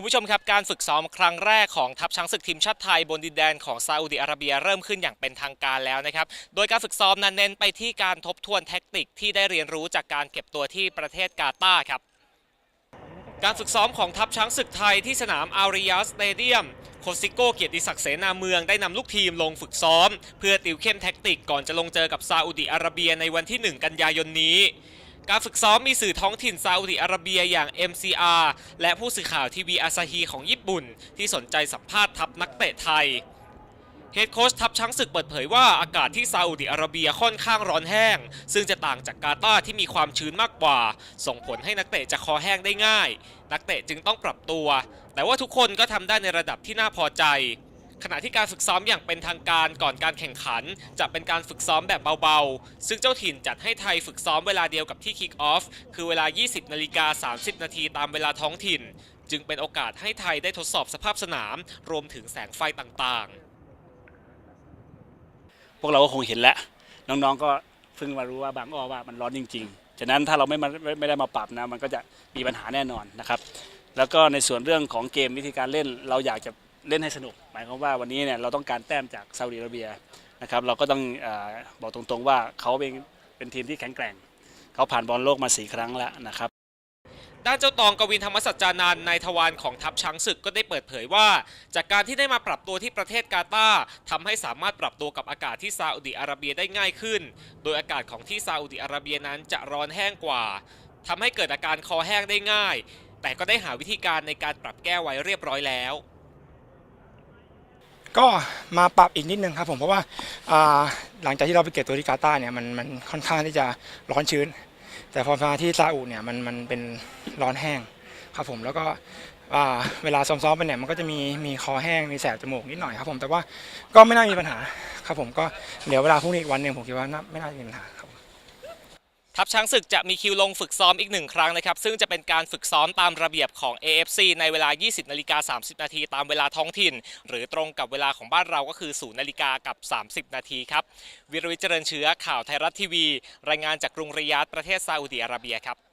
คุณผู้ชมครับการฝึกซ้อมครั้งแรกของทัพช้างศึกทีมชาติไทยบนดินแดนของซาอุดิอาระเบียเริ่มขึ้นอย่างเป็นทางการแล้วนะครับ โดยการฝึกซ้อมนั้นเน้นไปที่การทบทวนแท็กติกที่ได้เรียนรู้จากการเก็บตัวที่ประเทศกาตาร์ครับ การฝึกซ้อมของทัพช้างศึกไทยที่สนามอาริยาสเตเดียมโคซิโก้เกียรติศักดิ์เสนาเมืองได้นำลูกทีมลงฝึกซ้อม เพื่อติวเข้มแท็กติกก่อนจะลงเจอกับซาอุดิอาระเบียในวันที่ 1 กันยายนนี้ การฝึกซ้อมมีสื่อท้องถิ่นซาอุดิอาระเบียอย่าง MCR และผู้สื่อข่าวทีวีอาซาฮีของญี่ปุ่น ที่สนใจสัมภาษณ์ทัพนักเตะไทยเฮดโค้ชทัพช้างศึกเปิดเผยว่าอากาศที่ซาอุดิอาระเบียค่อนข้างร้อนแห้ง ซึ่งจะต่างจากกาตาร์ที่มีความชื้นมากกว่า ส่งผลให้นักเตะจะคอแห้งได้ง่าย นักเตะจึงต้องปรับตัว แต่ว่าทุกคนก็ทำได้ในระดับที่น่าพอใจ ขณะที่การฝึกซ้อมอย่างเป็นทางการก่อนการแข่งขัน จะเป็นการฝึกซ้อมแบบเบาๆ ซึ่งเจ้าถิ่นจัดให้ไทยฝึกซ้อมเวลาเดียวกับที่คิกออฟคือเวลา 20นาฬิกา30 นาทีตามเวลาท้องถิ่น จึงเป็นโอกาสให้ไทยได้ทดสอบสภาพสนาม รวมถึงแสงไฟต่างๆ พวกเราก็คงเห็นแล้ว น้องๆก็เพิ่งมารู้ว่าบางอ้อว่ามันร้อนจริง ๆ ฉะนั้นถ้าเราไม่มาไม่ไม่ได้มาปรับนะมันก็จะมีปัญหาแน่นอนนะครับแล้วก็ในส่วนเรื่องของเกมวิธีการเล่นเราอยากจะ เล่นให้สนุก หมายความว่าวันนี้เนี่ยเราต้องการแต้มจากซาอุดิอาระเบียนะครับเราก็ต้องเออบอกตรงๆว่าเขาเป็นเป็นทีมที่แข็งแกร่ง เขาผ่านบอลโลกมาสี่ครั้งแล้วนะครับ ด้านเจ้าตองกวินธรรมสัจจานันท์นายทวารของทัพช้างศึกก็ได้เปิดเผยว่า จากการที่ได้มาปรับตัวที่ประเทศกาตาร์ทำให้สามารถปรับตัวกับอากาศที่ซาอุดิอาระเบียได้ง่ายขึ้น โดยอากาศของที่ซาอุดิอาระเบียนั้นจะร้อนแห้งกว่าทำให้เกิดอาการคอแห้งได้ง่าย แต่ก็ได้หาวิธีการในการปรับแก้ไว้เรียบร้อยแล้ว ก็มาปรับอีกนิดนึงครับผมเพราะว่าหลังจากที่เราไปเก็บตัวที่กาตาเนี่ยมันมันค่อนข้างที่จะร้อนชื้น แต่พอมาที่ซาอุเนี่ยมันมันเป็นร้อนแห้งครับผมแล้วก็เวลาซ้อมๆไปเนี่ยมันก็จะมีมีคอแห้งมีแสบจมูกนิดหน่อยครับผมแต่ว่าก็ไม่น่ามีปัญหาครับผมก็เดี๋ยวเวลาพรุ่งนี้อีกวันหนึ่งผมคิดว่าไม่น่าจะมีปัญหาครับ ทัพช้างศึกจะมีคิวลงฝึกซ้อมอีกหนึ่งครั้งนะครับ ซึ่งจะเป็นการฝึกซ้อมตามระเบียบของ AFC ในเวลา 20 นาฬิกา 30 นาทีตามเวลาท้องถิ่น หรือตรงกับเวลาของบ้านเราก็คือ 0 นาฬิกากับ 30 นาทีครับ วิรวิจเจริญเชื้อข่าวไทยรัฐทีวี รายงานจากกรุงริยาดประเทศซาอุดิอาระเบียครับ